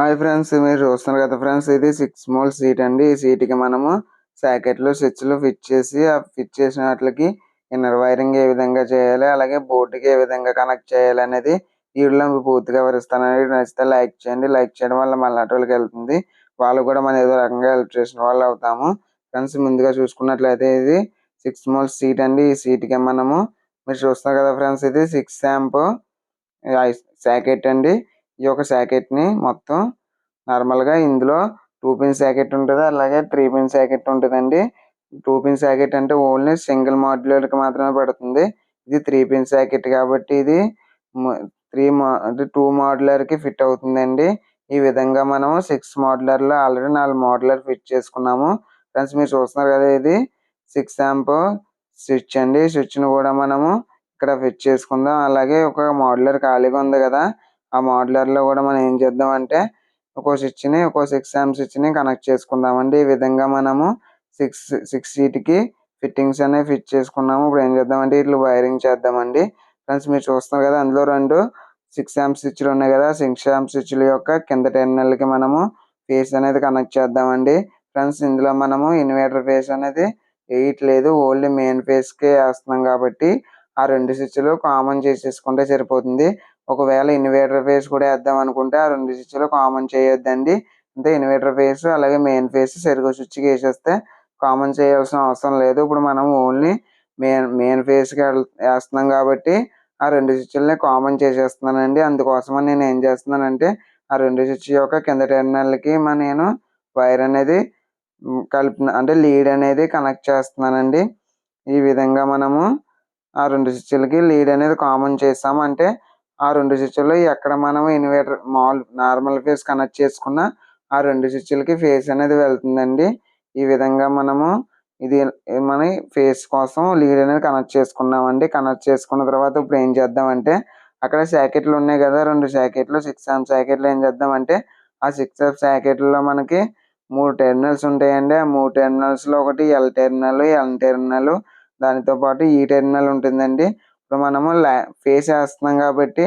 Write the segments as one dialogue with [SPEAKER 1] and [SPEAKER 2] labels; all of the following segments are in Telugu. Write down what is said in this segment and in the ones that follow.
[SPEAKER 1] హాయ్ ఫ్రెండ్స్ మీరు చూస్తున్నారు కదా ఫ్రెండ్స్ ఇది సిక్స్ మోల్ సీట్ అండి. ఈ సీట్కి మనము సాకెట్లు స్విచ్లు ఫిట్ చేసి ఆ ఫిట్ చేసిన వాటికి ఇన్నర్ వైరింగ్ ఏ విధంగా చేయాలి అలాగే బోర్డుకి ఏ విధంగా కనెక్ట్ చేయాలి అనేది వీడియోలో మీకు పూర్తిగా వివరిస్తానండి. నచ్చితే లైక్ చేయండి. లైక్ చేయడం వల్ల మన వాళ్ళకి వెళ్తుంది. వాళ్ళు కూడా మనం ఏదో రకంగా హెల్ప్ చేసిన వాళ్ళు అవుతాము. ఫ్రెండ్స్ ముందుగా చూసుకున్నట్లయితే ఇది సిక్స్ మోల్ సీట్ అండి. ఈ సీట్కి మనము మీరు చూస్తున్నారు కదా ఫ్రెండ్స్ ఇది సిక్స్ శాంపు సాకెట్ అండి. ఈ యొక్క సాకెట్ని మొత్తం నార్మల్గా ఇందులో టూ పిన్ సాకెట్ ఉంటుంది. అలాగే త్రీ పిన్ సాకెట్ ఉంటుందండి. టూ పిన్ సాకెట్ అంటే ఓన్లీ సింగిల్ మాడ్యులర్కి మాత్రమే పడుతుంది. ఇది త్రీ పిన్ సాకెట్ కాబట్టి ఇది త్రీ మా టూ మాడ్యులర్కి ఫిట్ అవుతుందండి. ఈ విధంగా మనం సిక్స్ మాడ్యులర్లో ఆల్రెడీ నాలుగు మాడ్యులర్ ఫిట్ చేసుకున్నాము. ఫ్రెండ్స్ మీరు చూస్తున్నారు కదా ఇది సిక్స్ యాంప్ స్విచ్ అండి. స్విచ్ని కూడా మనము ఇక్కడ ఫిట్ చేసుకుందాం. అలాగే ఒక మోడ్యులర్ ఖాళీగా ఉంది కదా. ఆ మాడ్యులర్లో కూడా మనం ఏం చేద్దాం అంటే ఒక్కో స్విచ్ని ఒక్కో సిక్స్ యాంప్ స్విచ్ని కనెక్ట్ చేసుకుందామండి. ఈ విధంగా మనము సిక్స్ సిక్స్ సీట్కి ఫిట్టింగ్స్ అనేవి ఫిట్ చేసుకున్నాము. ఇప్పుడు ఏం చేద్దాం అంటే ఇట్లా వైరింగ్ చేద్దామండి. ఫ్రెండ్స్ మీరు చూస్తున్నారు కదా అందులో రెండు సిక్స్ యాంప్ స్విచ్లు ఉన్నాయి కదా. సిక్స్ యాంప్ స్విచ్ల యొక్క కింద టెర్మినల్కి మనము ఫేస్ అనేది కనెక్ట్ చేద్దామండి. ఫ్రెండ్స్ ఇందులో మనము ఇన్వర్టర్ ఫేస్ అనేది వేయట్లేదు ఓన్లీ మెయిన్ ఫేస్కే వేస్తున్నాం కాబట్టి ఆ రెండు స్విచ్లు కామన్ చేసేసుకుంటే సరిపోతుంది. ఒకవేళ ఇన్వర్టర్ ఫేస్ కూడా వేద్దాం అనుకుంటే ఆ రెండు స్విచ్లు కామన్ చేయొద్దండి. అంటే ఇన్వర్టర్ ఫేస్ అలాగే మెయిన్ ఫేస్ సరిగ్గా స్విచ్కి వేసేస్తే కామన్ చేయాల్సిన అవసరం లేదు. ఇప్పుడు మనం ఓన్లీ మెయిన్ మెయిన్ ఫేస్కి వేస్తున్నాం కాబట్టి ఆ రెండు స్విచ్లని కామన్ చేసేస్తున్నానండి. అందుకోసమని నేను ఏం చేస్తున్నానంటే ఆ రెండు స్విచ్ యొక్క కింద టెర్మినల్ మన నేను వైర్ అనేది కలిపిన అంటే లీడ్ అనేది కనెక్ట్ చేస్తున్నానండి. ఈ విధంగా మనము ఆ రెండు స్విచ్లకి లీడ్ అనేది కామన్ చేస్తాము. అంటే ఆ రెండు స్విచ్లు ఎక్కడ మనం ఇన్వర్టర్ మామూలు నార్మల్ ఫేస్ కనెక్ట్ చేసుకున్న ఆ రెండు స్విచ్లకి ఫేస్ అనేది వెళ్తుందండి. ఈ విధంగా మనము ఇది మన ఫేస్ కోసం లీడ్ అనేది కనెక్ట్ చేసుకున్నామండి. కనెక్ట్ చేసుకున్న తర్వాత ఇప్పుడు ఏం చేద్దామంటే అక్కడ శాకెట్లు ఉన్నాయి కదా రెండు శాకెట్లు సిక్స్ ఆమ్ శాకెట్లు ఏం చేద్దామంటే ఆ సిక్స్ ఆఫ్ శాకెట్లలో మనకి మూడు టెర్మినల్స్ ఉంటాయండి. ఆ మూడు టెర్మినల్స్లో ఒకటి ఎల్ టెర్మినల్ ఎల్ టెర్మినల్ దానితో పాటు e ఈ టెర్మినల్ ఉంటుందండి. ఇప్పుడు మనము ఫేస్ వేస్తున్నాం కాబట్టి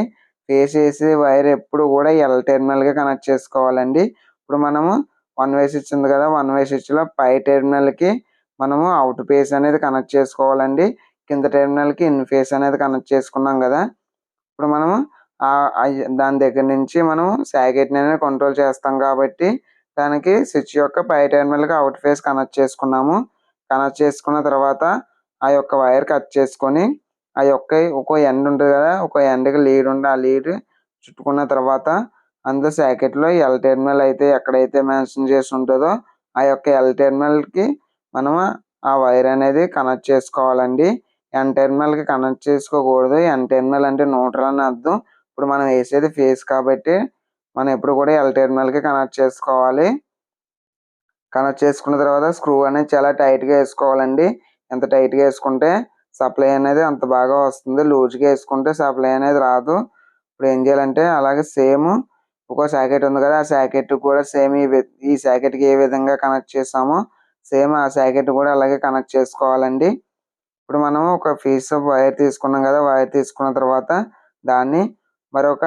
[SPEAKER 1] ఫేస్ వేసి వైర్ ఎప్పుడు కూడా ఎల్ టెర్మినల్గా కనెక్ట్ చేసుకోవాలండి. ఇప్పుడు మనము వన్ వే స్విచ్ ఉంది కదా వన్ వే స్విచ్లో పై టెర్మినల్కి మనము అవుట్ ఫేస్ అనేది కనెక్ట్ చేసుకోవాలండి. కింద టెర్మినల్కి ఇన్ ఫేస్ అనేది కనెక్ట్ చేసుకున్నాం కదా. ఇప్పుడు మనము దాని దగ్గర నుంచి మనం సాకెట్ని అనేది కంట్రోల్ చేస్తాం కాబట్టి దానికి స్విచ్ యొక్క పై టెర్మినల్కి అవుట్ ఫేస్ కనెక్ట్ చేసుకున్నాము. కనెక్ట్ చేసుకున్న తర్వాత ఆ యొక్క వైర్ కట్ చేసుకొని ఆ యొక్క ఒక ఎండ్ ఉంటుంది కదా ఒక ఎండ్కి లీడ్ ఉండి ఆ లీడ్ చుట్టుకున్న తర్వాత అందులో సాకెట్లో ఎల్ టెర్మినల్ అయితే ఎక్కడైతే మెన్షన్ చేసి ఉంటుందో ఆ యొక్క ఎల్ టెర్మినల్కి మనం ఆ వైర్ అనేది కనెక్ట్ చేసుకోవాలండి. ఎన్ టెర్మినల్కి కనెక్ట్ చేసుకోకూడదు. ఎన్ టెర్మినల్ అంటే న్యూట్రల్ అని అర్థం. ఇప్పుడు మనం వేసేది ఫేస్ కాబట్టి మనం ఎప్పుడు కూడా ఎల్ టెర్మినల్కి కనెక్ట్ చేసుకోవాలి. కనెక్ట్ చేసుకున్న తర్వాత స్క్రూ అనేది చాలా టైట్గా వేసుకోవాలండి. ఎంత టైట్గా వేసుకుంటే సప్లై అనేది అంత బాగా వస్తుంది. లూజ్గా వేసుకుంటే సప్లై అనేది రాదు. ఇప్పుడు ఏం చేయాలంటే అలాగే సేమ్ ఒక శాకెట్ ఉంది కదా ఆ శాకెట్ కూడా సేమ్ ఈ ఈ శాకెట్కి ఏ విధంగా కనెక్ట్ చేసామో సేమ్ ఆ శాకెట్ కూడా అలాగే కనెక్ట్ చేసుకోవాలండి. ఇప్పుడు మనం ఒక పీస్ ఆఫ్ వైర్ తీసుకున్నాం కదా వైర్ తీసుకున్న తర్వాత దాన్ని మరొక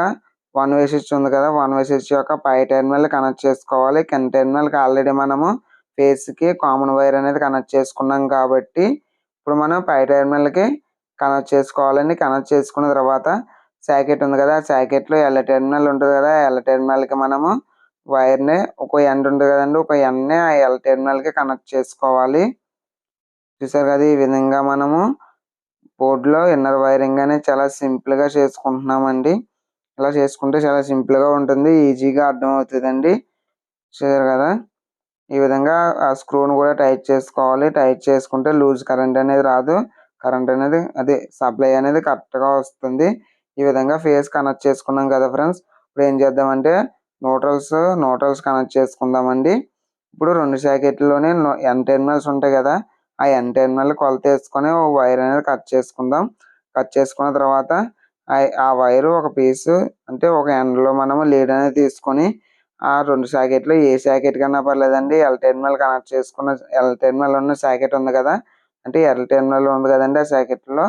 [SPEAKER 1] వన్ వే స్విచ్ ఉంది కదా వన్ వే స్విచ్ యొక్క పై టెర్మినల్ కనెక్ట్ చేసుకోవాలి. కింద టెర్మినల్కి ఆల్రెడీ మనము ఫేస్కి కామన్ వైర్ అనేది కనెక్ట్ చేసుకున్నాం కాబట్టి ఇప్పుడు మనం పై టెర్మినల్కి కనెక్ట్ చేసుకోవాలండి. కనెక్ట్ చేసుకున్న తర్వాత సాకెట్ ఉంది కదా సాకెట్లో ఎల్ల టెర్మినల్ ఉంటుంది కదా ఎల్ల టెర్మినల్కి మనము వైర్ని ఒక ఎండ్ ఉంటుంది కదండి ఒక ఎండ్ని ఆ ఎల్ టెర్మినల్కి కనెక్ట్ చేసుకోవాలి. చూసారు కదా ఈ విధంగా మనము బోర్డులో ఇన్నర్ వైరింగ్ అనేది చాలా సింపుల్గా చేసుకుంటున్నామండి. ఇలా చేసుకుంటే చాలా సింపుల్గా ఉంటుంది ఈజీగా అర్థమవుతుందండి. చూసారు కదా? ఈ విధంగా ఆ స్క్రూను కూడా టైట్ చేసుకోవాలి. టైట్ చేసుకుంటే లూజ్ కరెంట్ అనేది రాదు. కరెంట్ అనేది అదే సప్లై అనేది కరెక్ట్గా వస్తుంది. ఈ విధంగా ఫేస్ కనెక్ట్ చేసుకున్నాం కదా ఫ్రెండ్స్ ఇప్పుడు ఏం చేద్దామంటే నోటల్స్ నోటల్స్ కనెక్ట్ చేసుకుందామండి. ఇప్పుడు రెండు శాకెట్లోనే ఎన్ టెర్మినల్స్ ఉంటాయి కదా. ఆ ఎన్ టెర్మినల్ కొలత వేసుకొని వైర్ అనేది కట్ చేసుకుందాం. కట్ చేసుకున్న తర్వాత ఆ వైర్ ఒక పీస్ అంటే ఒక ఎండ్లో మనము లీడ్ అనేది తీసుకొని ఆ రెండు సాకెట్లు ఏ సాకెట్ కన్నా పర్లేదండి. ఎల్ టెర్మినల్ కనెక్ట్ చేసుకున్న ఎల్ టెర్మినల్ ఉన్న సాకెట్ ఉంది కదా. అంటే ఎల్ టెర్మినల్ ఉంది కదండి ఆ సాకెట్లో.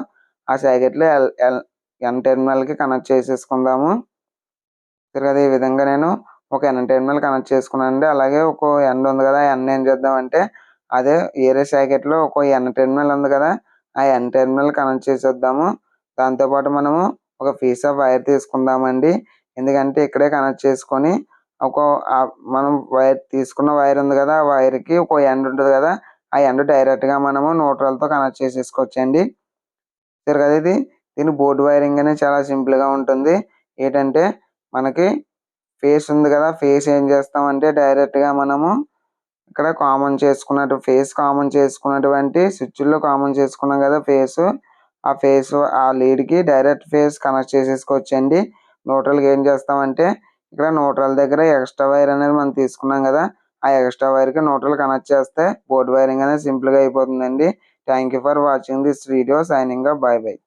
[SPEAKER 1] ఆ సాకెట్లో ఎల్ ఎల్ ఎన్ టెర్మినల్కి కనెక్ట్ చేసేసుకుందాము. కదా ఈ విధంగా నేను ఒక ఎన్ టెర్మినల్ కనెక్ట్ చేసుకున్నానండి. అలాగే ఒక ఎండ్ ఉంది కదా ఆ ఎండ్ ఏం చేద్దామంటే అదే ఏరే సాకెట్లో ఒక ఎన్ టెర్మినల్ ఉంది కదా ఆ ఎన్ టెర్మినల్ కనెక్ట్ చేసేద్దాము. దాంతోపాటు మనము ఒక పీస్ ఆఫ్ వైర్ తీసుకుందామండి. ఎందుకంటే ఇక్కడే కనెక్ట్ చేసుకొని ఒక మనం వైర్ తీసుకున్న వైర్ ఉంది కదా ఆ వైర్కి ఒక ఎండ్ ఉంటుంది కదా ఆ ఎండ్ డైరెక్ట్గా మనము న్యూట్రల్తో కనెక్ట్ చేసేసుకోవచ్చండి. సరే కదా ఇది. దీని బోర్డు వైరింగ్ అనేది చాలా సింపుల్గా ఉంటుంది. ఏంటంటే మనకి ఫేస్ ఉంది కదా ఫేస్ ఏం చేస్తామంటే డైరెక్ట్గా మనము ఇక్కడ కామన్ చేసుకున్నట్టు ఫేస్ కామన్ చేసుకున్నటువంటి స్విచ్లో కామన్ చేసుకున్నాం కదా ఫేస్ ఆ ఫేస్ ఆ లీడ్కి డైరెక్ట్ ఫేస్ కనెక్ట్ చేసేసుకోవచ్చండి. న్యూట్రల్కి ఏం చేస్తామంటే ఇక్కడ న్యూట్రల్ దగ్గర ఎక్స్ట్రా వైర్ అనేది మనం తీసుకున్నాం కదా ఆ ఎక్స్ట్రా వైర్కి న్యూట్రల్ కనెక్ట్ చేస్తే బోర్డు వైరింగ్ అనేది సింపుల్గా అయిపోతుందండి. Thank you for watching this video signing bye bye